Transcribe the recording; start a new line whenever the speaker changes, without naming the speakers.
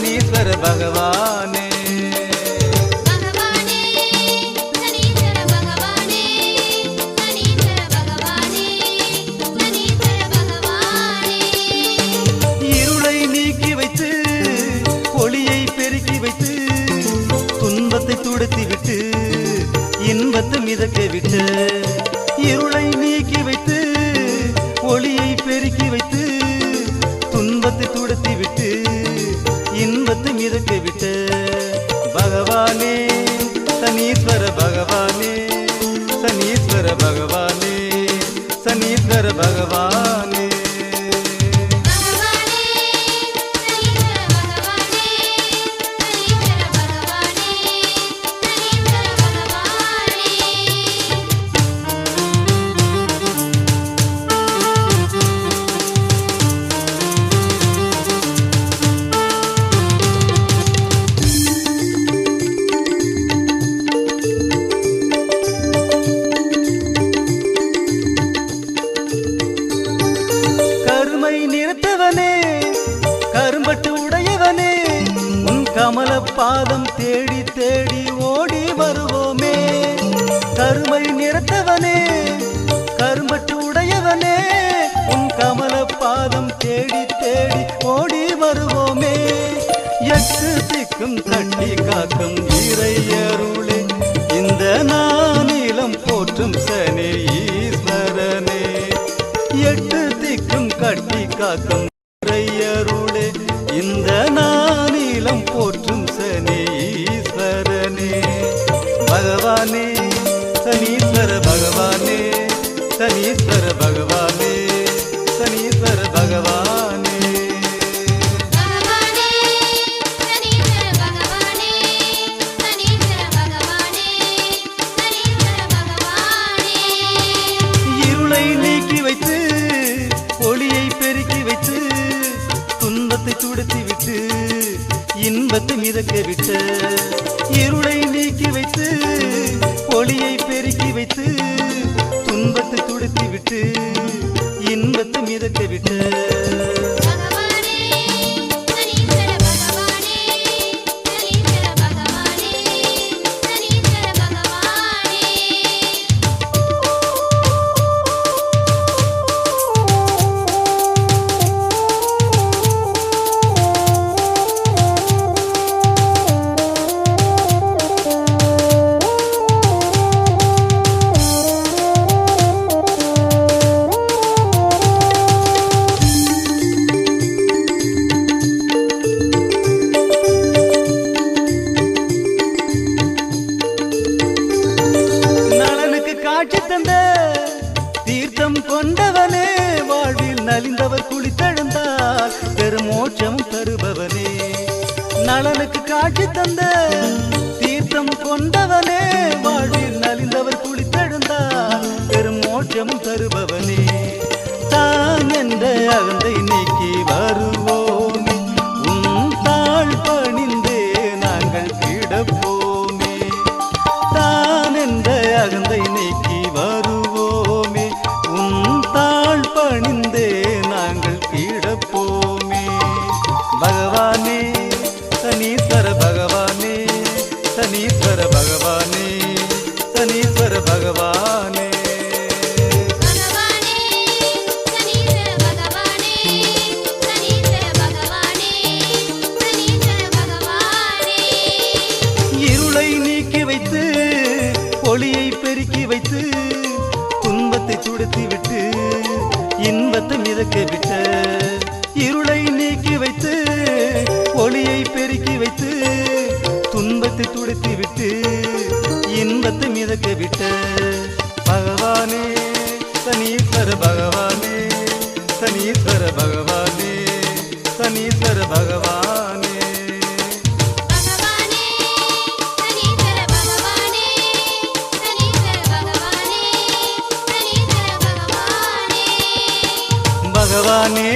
சனீஸ்வர பகவானே.
இருளை நீக்கி வைத்து ஒளியை பெருக்கி வைத்து துன்பத்தை துடைத்து விட்டு இன்பத்தை மிதக்க விட்டு இருளை நீக்கி வைத்து ஒளியை பெருக்கி வைத்து துன்பத்தை துடைத்து விட்டு இன்பத்தை மிதக்க விட்டு பகவானே சனீஸ்வர பகவானே சனீஸ்வர பகவானே சனீஸ்வர பகவானே
பகவானே.
பாதம் தேடி தேடி ஓடி வருவோமே. கருமை நிறத்தவனே கரும்பட்டு உடையவனே உன் கமல பாதம் தேடி தேடி ஓடி வருவோமே. எட்டு திக்கும் தட்டி காக்கும் இறையருளே இந்த நானிலம் போற்றும் சனே ஈஸ்வரனே. எட்டு திக்கும் கட்டி காக்கும் இறையருளே இந்த நானிலம் போற்றும் சனே ஈஸ்வரனே பகவானே சனீஸ்வர பகவானே சனீஸ்வர பகவானே சனீஸ்வர பகவானே இன்பத்தை மிதக்க விட்டு காட்சி தந்த தீர்த்தம் கொண்டவனே வாழ்வில் நலிந்தவர் குளித்தெழுந்தார். பெருமோட்சம் தருபவனே. நலனுக்கு காட்சி தந்த தீர்த்தம் கொண்டவனே வாழ்வில் நலிந்தவர் குளித்தெழுந்தார். பெருமோட்சம் தருபவனே. தான் என்ற அகந்தை சனீஸ்வர பகவானே இருளை நீக்கி வைத்து ஒளியை பெருக்கி வைத்து துன்பத்தை துடைத்து விட்டு இன்பத்தை மிதக்க விட்ட இருளை நீக்கி வைத்து ஒளியை பெருக்கி வைத்து துன்பத்தை துடைத்து விட்டு இன்பத்தை மிதக்க விட்ட பகவானே சனீஸ்வர பகவானே சனீஸ்வர பகவானே சனீஸ்வர பகவானே. பகவானே